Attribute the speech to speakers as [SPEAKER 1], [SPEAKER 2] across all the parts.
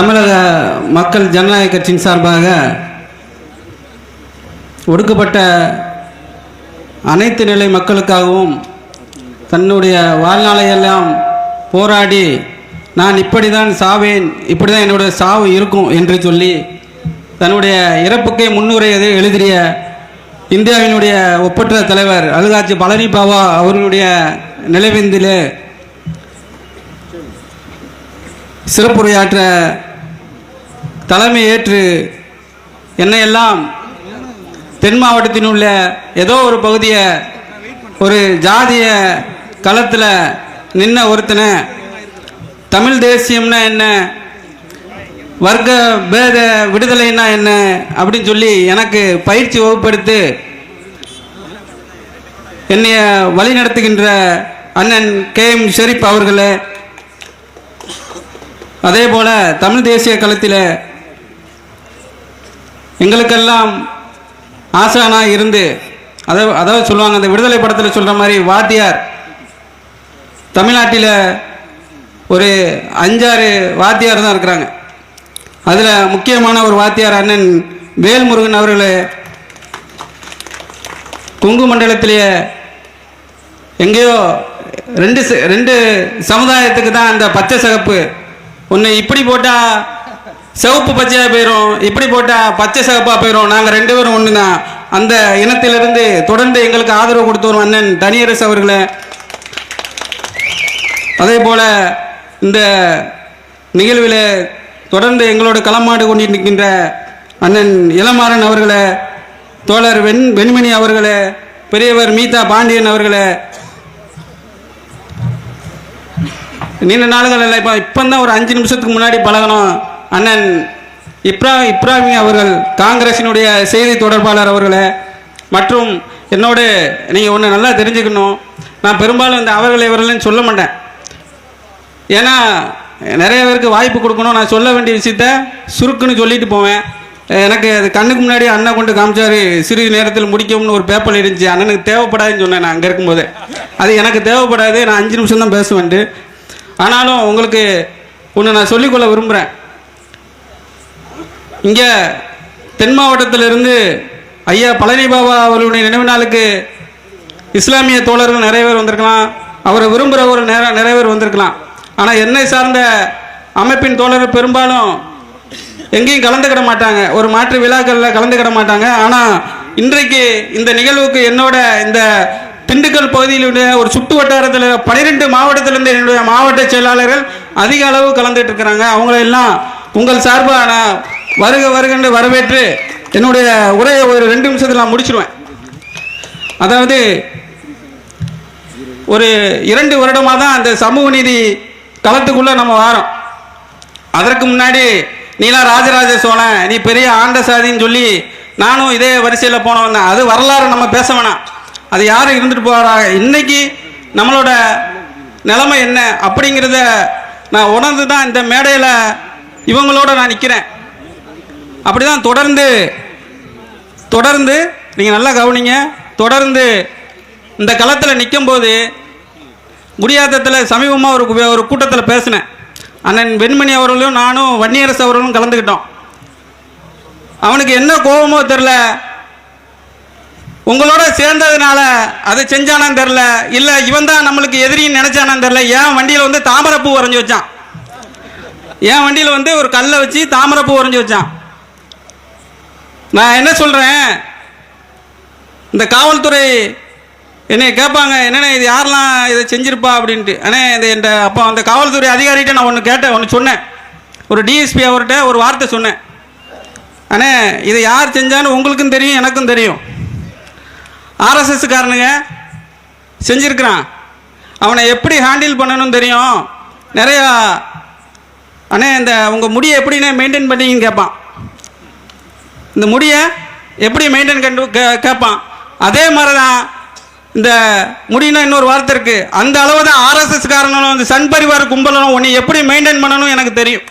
[SPEAKER 1] தமிழக மக்கள் ஜனநாயக கட்சியின் சார்பாக ஒடுக்கப்பட்ட அனைத்து நிலை மக்களுக்காகவும் தன்னுடைய வாழ்நாளையெல்லாம் போராடி நான் இப்படி தான் சாவேன் இப்படி தான் என்னுடைய சாவு இருக்கும் என்று சொல்லி தன்னுடைய இறப்புக்கே முன்னுரை எது- எழுதிய இந்தியாவினுடைய ஒப்பற்ற தலைவர் அழுகாட்சி பழனி பாபா அவர்களுடைய நிலைவேந்திலே சிறப்புரையாற்ற தலைமை ஏற்று என்னையெல்லாம் தென் மாவட்டத்தின் உள்ள ஏதோ ஒரு பகுதியை ஒரு ஜாதிய களத்தில் நின்ன ஒருத்தனை தமிழ் தேசியம்னா என்ன? வர்க்க பேத விடுதலைன்னா என்ன? அப்படின்னு சொல்லி எனக்கு பயிற்சி வகுப்படுத்து என்னைய வழி நடத்துகின்ற அண்ணன் கே எம் ஷெரீப் அவர்களே அதே போல தமிழ் தேசிய களத்தில் எங்களுக்கெல்லாம் ஆசானாக இருந்து அதை அதாவது சொல்லுவாங்க அந்த விடுதலை படத்தில் சொல்கிற மாதிரி வாத்தியார் தமிழ்நாட்டில் ஒரு அஞ்சாறு வாத்தியார் தான் இருக்கிறாங்க. அதில் முக்கியமான ஒரு வாத்தியார் அண்ணன் வேல்முருகன் அவர்கள் கொங்கு மண்டலத்திலேயே எங்கேயோ ரெண்டு ச- ரெண்டு சமுதாயத்துக்கு தான் அந்த பச்சை சகப்பு. ஒன்று இப்படி போட்டால் சிவப்பு பச்சையாக போயிடும் இப்படி போட்டால் பச்சை சிவப்பாக போயிடும் நாங்கள் ரெண்டு பேரும் ஒன்று தான் அந்த இனத்திலிருந்து தொடர்ந்து எங்களுக்கு ஆதரவு கொடுத்து வரும் அண்ணன் தனியரசு அவர்களை. அதே போல் இந்த நிகழ்வில் தொடர்ந்து எங்களோட களமாடு கொண்டிருக்கின்ற அண்ணன் இளமாறன் அவர்களை தோழர் வெண் வெண்மணி அவர்களை பெரியவர் மீதா பாண்டியன் அவர்களை. நீண்ட நாளுகள் இல்லை இப்போ இப்போ தான் ஒரு அஞ்சு நிமிஷத்துக்கு முன்னாடி பழகணும். அண்ணன் இப்ரா இப்ராஹிமி அவர்கள் காங்கிரசினுடைய செய்தி தொடர்பாளர் அவர்களே மற்றும் என்னோடு நீங்கள் ஒன்று நல்லா தெரிஞ்சுக்கணும். நான் பெரும்பாலும் இந்த அவர்கள் இவர்கள்னு சொல்ல மாட்டேன். ஏன்னா நிறைய பேருக்கு வாய்ப்பு கொடுக்கணும். நான் சொல்ல வேண்டிய விஷயத்த சுருக்குன்னு சொல்லிட்டு போவேன். எனக்கு அது கண்ணுக்கு முன்னாடி அண்ணன் கொண்டு காமிச்சாரு சிறிது நேரத்தில் முடிக்கும்னு ஒரு பேப்பர் இருந்துச்சு. அண்ணனுக்கு தேவைப்படாதுன்னு சொன்னேன் நான் அங்கே இருக்கும்போது. அது எனக்கு தேவைப்படாது. நான் அஞ்சு நிமிஷம் தான் பேசுவேன்ட்டு. ஆனாலும் உங்களுக்கு ஒன்று நான் சொல்லிக்கொள்ள விரும்புகிறேன் இங்கே தென் மாவட்டத்திலிருந்து ஐயா பழனி பாபா அவர்களுடைய நினைவு நாளுக்கு இஸ்லாமிய தோழர்கள் நிறைய பேர் வந்திருக்கலாம். அவரை விரும்புகிறவர் நேர நிறைய பேர் வந்திருக்கலாம். ஆனால் என்னை சார்ந்த அமைப்பின் தோழர்கள் பெரும்பாலும் எங்கேயும் கலந்துக்கிட மாட்டாங்க. ஒரு மாற்று விழாக்களில் கலந்துக்கிட மாட்டாங்க. ஆனால் இன்றைக்கு இந்த நிகழ்வுக்கு என்னோட இந்த திண்டுக்கல் பகுதியிலுடைய ஒரு சுட்டு வட்டாரத்தில் பனிரெண்டு மாவட்டத்திலிருந்து என்னுடைய மாவட்ட செயலாளர்கள் அதிக அளவு கலந்துட்டு இருக்கிறாங்க. அவங்களெல்லாம் உங்கள் சார்பாக நான் வருக வருகன்று வரவேற்று என்னுடைய உரையை ஒரு ரெண்டு நிமிஷத்தில் நான் முடிச்சிருவேன். அதாவது ஒரு இரண்டு வருடமாக தான் அந்த சமூக நீதி களத்துக்குள்ளே நம்ம வாரோம். அதற்கு முன்னாடி நீலாம் ராஜராஜ சோழன் நீ பெரிய ஆண்ட சாதின்னு சொல்லி நானும் இதே வரிசையில் போனவன் தான். அது வரலாறு நம்ம பேச வேணாம். அது யாரும் இருந்துட்டு போகிறாங்க இன்னைக்கு நம்மளோட நிலைமை என்ன? அப்படிங்கிறத நான் உணர்ந்து தான் இந்த மேடையில் இவங்களோட நான் நிற்கிறேன் அப்படி தான் தொடர்ந்து தொடர்ந்து நீங்கள் நல்லா கவனிங்க தொடர்ந்து இந்த களத்தில் நிற்கும்போது குடியாத்தத்தில் சமீபமாக ஒரு ஒரு கூட்டத்தில் பேசினேன். அண்ணன் வெண்மணி அவர்களும் நானும் வன்னியரசு அவர்களும் கலந்துக்கிட்டோம். அவனுக்கு என்ன கோபமோ தெரில உங்களோட சேர்ந்ததுனால அதை செஞ்சானான்னு தெரில இல்லை இவன் தான் நம்மளுக்கு எதிரின்னு நினச்சானான்னு தெரில ஏன் வண்டியில் வந்து தாமரைப்பூ வரைஞ்சி வச்சான்? என் வண்டியில் வந்து ஒரு கல்லை வச்சு தாமரைப்பூ வரைஞ்சி வச்சான்? நான் என்ன சொல்கிறேன் இந்த காவல்துறை என்னை கேட்பாங்க என்னண்ணே இது யாரெல்லாம் இதை செஞ்சிருப்பா அப்படின்ட்டு. அண்ணே இது என் அப்போ அந்த காவல்துறை அதிகாரிகிட்ட நான் ஒன்று கேட்டேன் ஒன்று சொன்னேன். ஒரு டிஎஸ்பி அவர்கிட்ட ஒரு வார்த்தை சொன்னேன். அண்ணே இதை யார் செஞ்சான்னு உங்களுக்கும் தெரியும் எனக்கும் தெரியும். ஆர்எஸ்எஸ்காரனுங்க செஞ்சிருக்கிறான். அவனை எப்படி ஹேண்டில் பண்ணணும்னு தெரியும். நிறையா அண்ணே இந்த உங்கள் முடியை எப்படின்னே மெயின்டைன் பண்ணீங்கன்னு கேட்பான் இந்த முடியை எப்படி மெயின்டைன் கண்டு கே கேட்பான் அதே மாதிரி தான் இந்த முடினா இன்னொரு வார்த்தை இருக்குது அந்த அளவு தான் ஆர்எஸ்எஸ் காரணம் இந்த சன் பரிவார கும்பலும் உன்னை எப்படி மெயின்டைன் பண்ணணும் எனக்கு தெரியும்.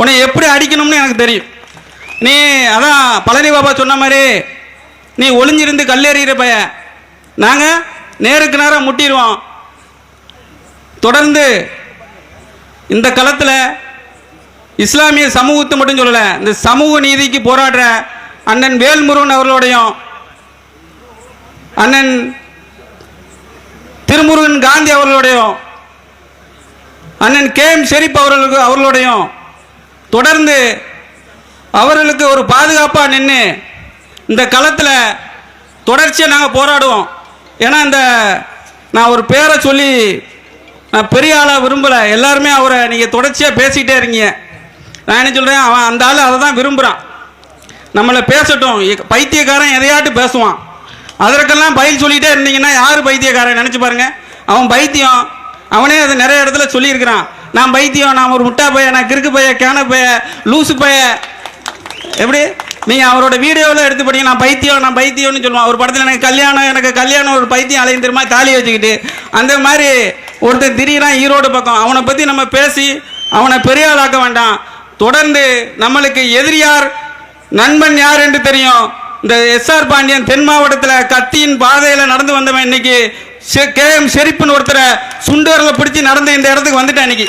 [SPEAKER 1] உன்னை எப்படி அடிக்கணும்னு எனக்கு தெரியும். நீ அதான் பழனி பாபா சொன்ன மாதிரி நீ ஒளிஞ்சிருந்து கல்லேறிகிற பைய. நாங்கள் நேருக்கு நேராக முட்டிடுவோம். தொடர்ந்து இந்த களத்தில் இஸ்லாமிய சமூகத்தை மட்டும் சொல்லலை இந்த சமூக நீதிக்கு போராடுற அண்ணன் வேல்முருகன் அவர்களுடையும் அண்ணன் திருமுருகன் காந்தி அவர்களுடையும் அண்ணன் கே எம் ஷெரீப் அவர்களுக்கு அவர்களுடையும் தொடர்ந்து அவர்களுக்கு ஒரு பாதுகாப்பாக நின்று இந்த களத்தில் தொடர்ச்சியாக நாங்கள் போராடுவோம். ஏன்னா இந்த நான் ஒரு பேரை சொல்லி நான் பெரிய ஆளாக விரும்பலை. எல்லாருமே அவரை நீங்கள் தொடர்ச்சியாக பேசிக்கிட்டே இருக்கீங்க. நான் என்ன சொல்கிறேன் அவன் அந்த ஆள் அதை தான் விரும்புகிறான் நம்மளை பேசட்டும். எ- பைத்தியக்காரன் எதையாட்டு பேசுவான்? அதற்கெல்லாம் பயில் சொல்லிகிட்டே இருந்தீங்கன்னா யார் பைத்தியக்காரன்? நினச்சி பாருங்கள் அவன் பைத்தியம். அவனே அது நிறைய இடத்துல சொல்லியிருக்கிறான். நான் பைத்தியம் நான் ஒரு முட்டா பைய நான் கிறுக்கு பைய கேன பைய லூசு பைய எப்படி? நீங்கள் அவரோட வீடியோவில் எடுத்து படிங்க. நான் பைத்தியம் நான் பைத்தியம்னு சொல்லுவான். ஒரு படத்தில் எனக்கு கல்யாணம் எனக்கு கல்யாணம் ஒரு பைத்தியம் அலையும் தெரியுமா? தாலி வச்சுக்கிட்டு. அந்த மாதிரி ஒருத்தன் திடீர்னா ஈரோடு பக்கம். அவனை பற்றி நம்ம பேசி அவனை பெரிய ஆளாக்க வேண்டாம். தொடர்ந்து நம்மளுக்கு எதிரியார் நண்பன் யார் என்று தெரியும். இந்த எஸ்ஆர் பாண்டியன் தென் மாவட்டத்தில் கத்தியின் பாதையில் நடந்து வந்தவன் இன்னைக்கு கே எம் ஷெரீப்னு ஒருத்தரை சுண்டரில் பிடிச்சி நடந்து இந்த இடத்துக்கு வந்துட்டேன் இன்னைக்கு.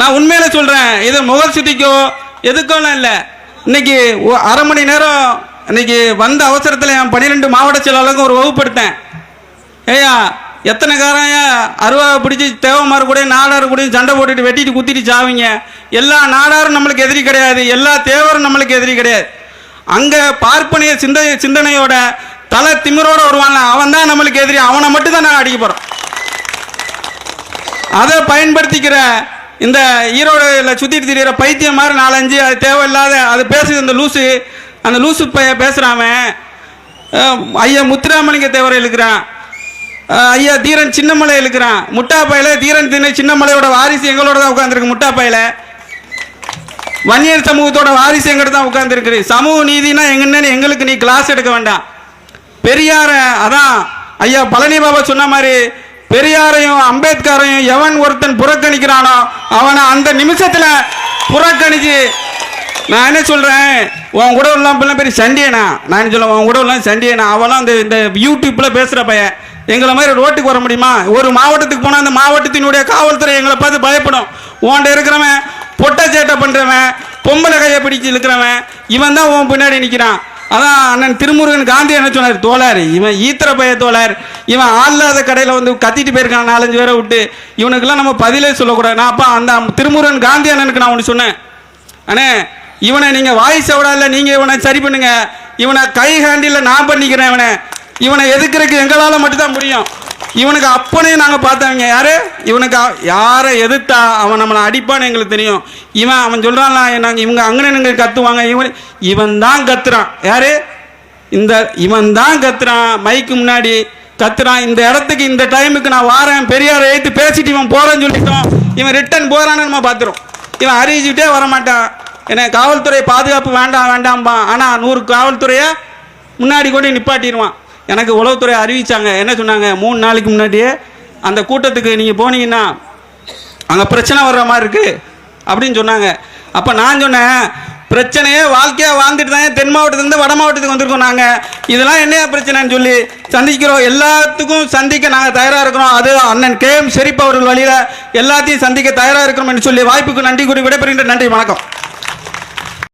[SPEAKER 1] நான் உண்மையில சொல்றேன் இது முகல் சுத்திக்கோ எதுக்கோலாம் இல்லை. இன்னைக்கு அரை மணி நேரம் இன்னைக்கு வந்த அவசரத்தில் என் பன்னிரெண்டு மாவட்ட செயலாளருக்கும் ஒரு வகுப்படுத்தேன் ஏயா ஏய்யா எத்தனை காரம் அருவாவை பிடிச்சி தேவமார் கூட நாடார் கூட சண்டை போட்டுட்டு வெட்டிட்டு குத்திட்டு சாவிங்க. எல்லா நாடாரும் நம்மளுக்கு எதிரி கிடையாது. எல்லா தேவரும் நம்மளுக்கு எதிரி கிடையாது. அங்கே பார்ப்பனிய சிந்த சிந்தனையோட தலை திமிரோட வருவான்ல அவன் தான் நம்மளுக்கு எதிரி. அவனை மட்டும் தான் நாங்கள் அடிக்க போகிறோம் அதை பயன்படுத்திக்கிற இந்த ஈரோடு சுற்றிட்டு திரியிற பைத்தியம் மாதிரி நாலஞ்சு அது தேவையில்லாத அது பேசுது இந்த லூசு. அந்த லூசு பைய பேசுறாமன் ஐயா முத்துராமலிங்க தேவரை இழுக்கிறான். ஐயா தீரன் சின்னமலை இருக்கிறான் முட்டா தீரன் தின சின்னமலையோட வாரிசு எங்களோட தான் உட்காந்துருக்கு முட்டாப்பாயில வன்னியர் சமூகத்தோட வாரிசு எங்கிட்ட தான் உட்காந்துருக்கு சமூக நீதினா எங்கன்னு எங்களுக்கு நீ கிளாஸ் எடுக்க வேண்டாம். பெரியார அதான் ஐயா பழனி பாபா சொன்ன மாதிரி பெரியாரையும் அம்பேத்கரையும் எவன் ஒருத்தன் புறக்கணிக்கிறானோ அவனை அந்த நிமிஷத்துல புறக்கணிச்சு நான் என்ன சொல்கிறேன் உன் கூட எல்லாம் பிள்ளை பெரிய சண்டியனா? நான் என்ன சொல்லுவேன் உன் கூட எல்லாம் சண்டியனா? அவெல்லாம் இந்த இந்த யூடியூப்பில் பேசுகிற பையன். எங்களை மாதிரி ரோட்டுக்கு வர முடியுமா? ஒரு மாவட்டத்துக்கு போனால் அந்த மாவட்டத்தினுடைய காவல்துறை எங்களை பார்த்து பயப்படும். உன்கிட்ட இருக்கிறவன் பொட்டை சேட்டை பண்ணுறவன் பொம்பளை கையை பிடிச்சி இருக்கிறவன் இவன் தான் உன் பின்னாடி நிற்கிறான் அதான் அண்ணன் திருமுருகன் காந்தி என்ன சொன்னார்? தோழர் இவன் ஈத்திர பய தோழர். இவன் ஆள்லாத கடையில் வந்து கத்திட்டு போயிருக்கான் நாலஞ்சு பேரை விட்டு. இவனுக்கெல்லாம் நம்ம பதிலே சொல்லக்கூடாது. நான் அப்போ அந்த திருமுருகன் காந்தி அண்ணனுக்கு நான் ஒன்று சொன்னேன். அண்ணே இவனை நீங்கள் வாய்ஸ் இல்லை நீங்கள் இவனை சரி பண்ணுங்க. இவனை கை ஹேண்டில் நான் பண்ணிக்கிறேன் இவனை. இவனை எதிர்க்கிறதுக்கு எங்களால் மட்டும்தான் முடியும். இவனுக்கு அப்பனையும் நாங்கள் பார்த்தவங்க யாரு? இவனுக்கு யாரை எதிர்த்தா அவன் நம்மளை அடிப்பான்னு எங்களுக்கு தெரியும். இவன் அவன் சொல்கிறான்லாம் நாங்கள் இவங்க அங்கனங்க கத்துவாங்க. இவன் இவன் தான் கத்துறான். யாரு? இந்த இவன் தான் கத்துறான். மைக்கு முன்னாடி கத்துறான். இந்த இடத்துக்கு இந்த டைமுக்கு நான் வாரேன். பெரியாரை ஏற்று பேசிட்டு இவன் போகிறேன்னு சொல்லிட்டோம். இவன் ரிட்டர்ன் போகிறான்னு நம்ம பார்த்துரும் இவன் அறிவிச்சுட்டே வர மாட்டான் என்ன காவல்துறை பாதுகாப்பு வேண்டாம் வேண்டாம்பான். ஆனால் நூறு காவல்துறையை முன்னாடி கொண்டு நிப்பாட்டிடுவான். எனக்கு உளவுத்துறை அறிவித்தாங்க என்ன சொன்னாங்க? மூணு நாளைக்கு முன்னாடியே அந்த கூட்டத்துக்கு நீங்கள் போனீங்கன்னா அங்கே பிரச்சனை வர்ற மாதிரி இருக்குது அப்படின்னு சொன்னாங்க. அப்போ நான் சொன்னேன் பிரச்சனையே வாழ்க்கையாக வாழ்ந்துட்டு தான் தென் மாவட்டத்துலேருந்து வட மாவட்டத்துக்கு வந்திருக்கோம் நாங்கள் இதெல்லாம் என்னையா பிரச்சனைன்னு சொல்லி சந்திக்கிறோம். எல்லாத்துக்கும் சந்திக்க நாங்கள் தயாராக இருக்கிறோம். அது அண்ணன் கே எம் ஷெரீப் அவர்கள் வழியில் எல்லாத்தையும் சந்திக்க தயாராக இருக்கிறோம் என்று சொல்லி வாய்ப்புக்கு நன்றி கூறி விடைபெறுகின்ற நன்றி வணக்கம்.